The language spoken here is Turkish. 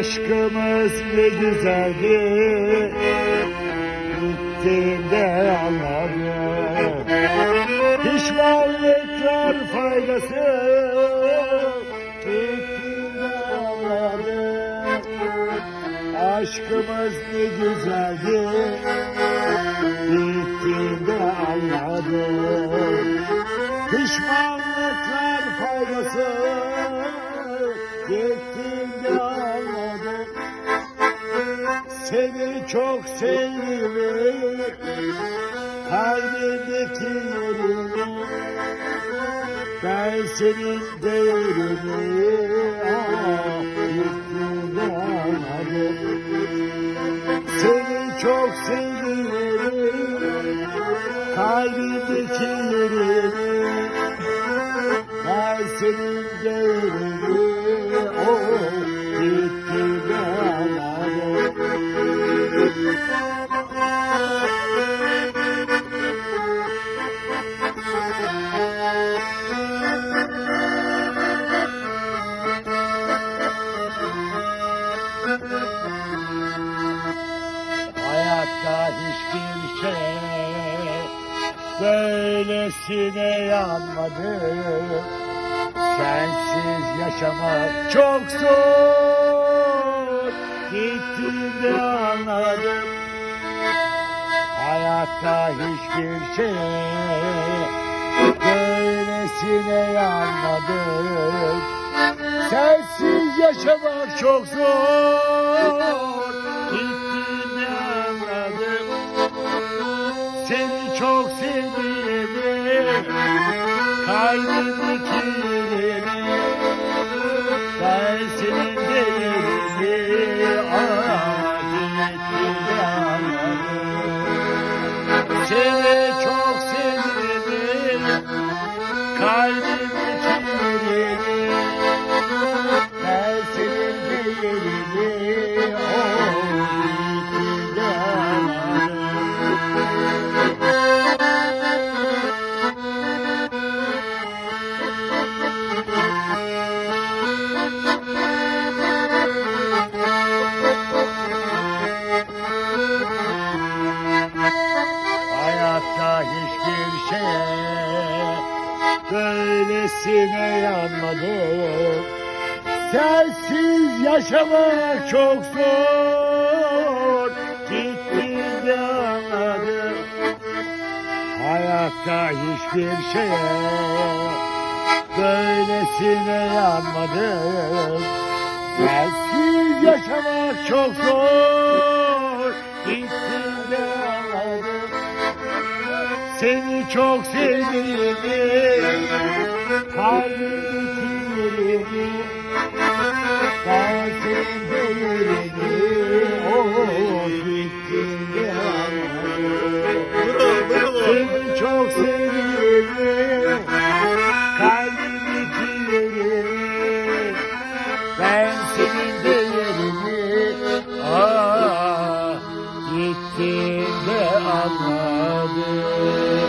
Aşkımız ne güzeldi. Gittiğinde anladım Pişmanlıklar faydası. Gittiğinde anladım Aşkımız ne güzeldi. Gittiğinde anladım Pişmanlıklar faydası Seni çok sevdim Kalbimdeki yerini Ben senin değerini ah, Seni çok sevdim Kalbimdeki yerini Hayatta hiçbir şey böylesine yanmadı. Sensiz yaşamak çok zor. Gittiğinde anladım. Hayatta hiçbir şey böylesine yanmadı. Sensiz yaşamak çok zor. Seni çok sevdiğimi, kalbimdeki yerini, ben senin anladım. Seni çok sevdiğimi, kalbimdeki şeye böylesine yanmadım. Sensiz yaşamak çok zor. Gittiğinde anladım. Hayatta hiçbir şeye böylesine yanmadım. Sensiz yaşamak çok zor. Gittiğinde anladım. Seni çok sevdiğimi, kalbimdeki yerini, ben senin değerini, oh gittiğinde anladım. Seni çok sevdiğimi, kalbimdeki yerini, ben senin değerini, ah gittiğinde anladım. Thank you.